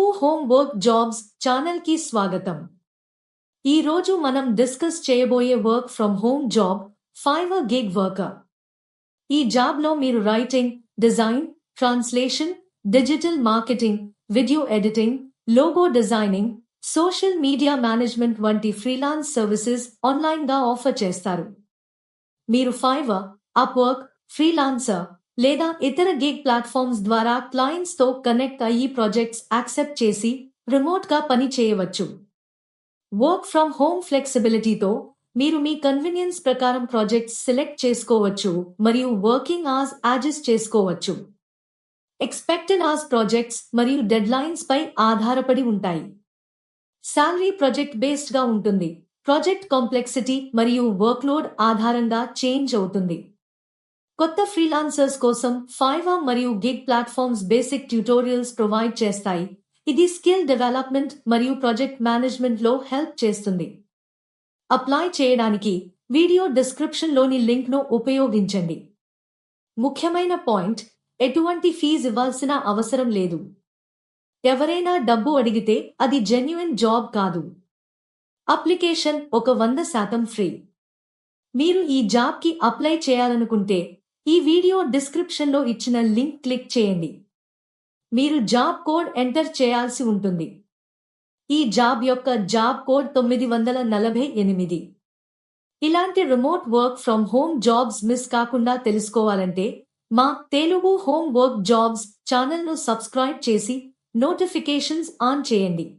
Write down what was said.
Telugu home work jobs ఛానల్కి స్వాగతం. ఈ రోజు మనం డిస్కస్ చేయబోయే work from home job Fiverr gig worker ఈ జాబ్లో మీరు writing design translation digital marketing video editing logo designing social media management వంటి ఫ్రీలాన్స్ సర్వీసెస్ ఆన్లైన్గా ఆఫర్ చేస్తారు. మీరు ఫైవర్ అప్వర్క్ ఫ్రీలాన్సర్ లేదా ఇతర గిగ్ ప్లాట్ఫామ్స్ ద్వారా క్లయింట్స్తో కనెక్ట్ అయ్యి ప్రాజెక్ట్స్ యాక్సెప్ట్ చేసి రిమోట్గా పని చేయవచ్చు. వర్క్ ఫ్రమ్ హోమ్ ఫ్లెక్సిబిలిటీతో మీరు మీ కన్వీనియన్స్ ప్రకారం ప్రాజెక్ట్స్ సెలెక్ట్ చేసుకోవచ్చు మరియు వర్కింగ్ అవర్స్ అడ్జస్ట్ చేసుకోవచ్చు. ఎక్స్పెక్టెడ్ అవర్స్ ప్రాజెక్ట్స్ మరియు డెడ్లైన్స్ పై ఆధారపడి ఉంటాయి. శాలరీ ప్రాజెక్ట్ బేస్డ్గా ఉంటుంది. ప్రాజెక్ట్ కాంప్లెక్సిటీ మరియు వర్క్లోడ్ ఆధారంగా చేంజ్ అవుతుంది. కొత్త ఫ్రీలాన్సర్స్ కోసం ఫైవా మరియు gig platforms basic tutorials provide చేస్తాయి. ఇది స్కిల్ డెవలప్మెంట్ మరియు ప్రాజెక్ట్ మేనేజ్మెంట్లో హెల్ప్ చేస్తుంది. అప్లై చేయడానికి వీడియో డిస్క్రిప్షన్లోని లింక్ను ఉపయోగించండి. ముఖ్యమైన పాయింట్ ఎటువంటి ఫీజు ఇవ్వాల్సిన అవసరం లేదు. ఎవరైనా డబ్బు అడిగితే అది జెన్యున్ జాబ్ కాదు. అప్లికేషన్ ఒక వంద శాతం ఫ్రీ మీరు ఈ జాబ్కి అప్లై చేయాలనుకుంటే ఈ వీడియో డిస్క్రిప్షన్లో ఇచ్చిన లింక్ క్లిక్ చేయండి. మీరు జాబ్ కోడ్ ఎంటర్ చేయాల్సి ఉంటుంది. ఈ జాబ్ యొక్క జాబ్ కోడ్ తొమ్మిది వందల నలభై ఎనిమిది. ఇలాంటి remote work from home jobs miss కాకుండా తెలుసుకోవాలంటే మా తెలుగు హోమ్ వర్క్ జాబ్స్ ఛానల్ను సబ్స్క్రైబ్ చేసి నోటిఫికేషన్స్ ఆన్ చేయండి.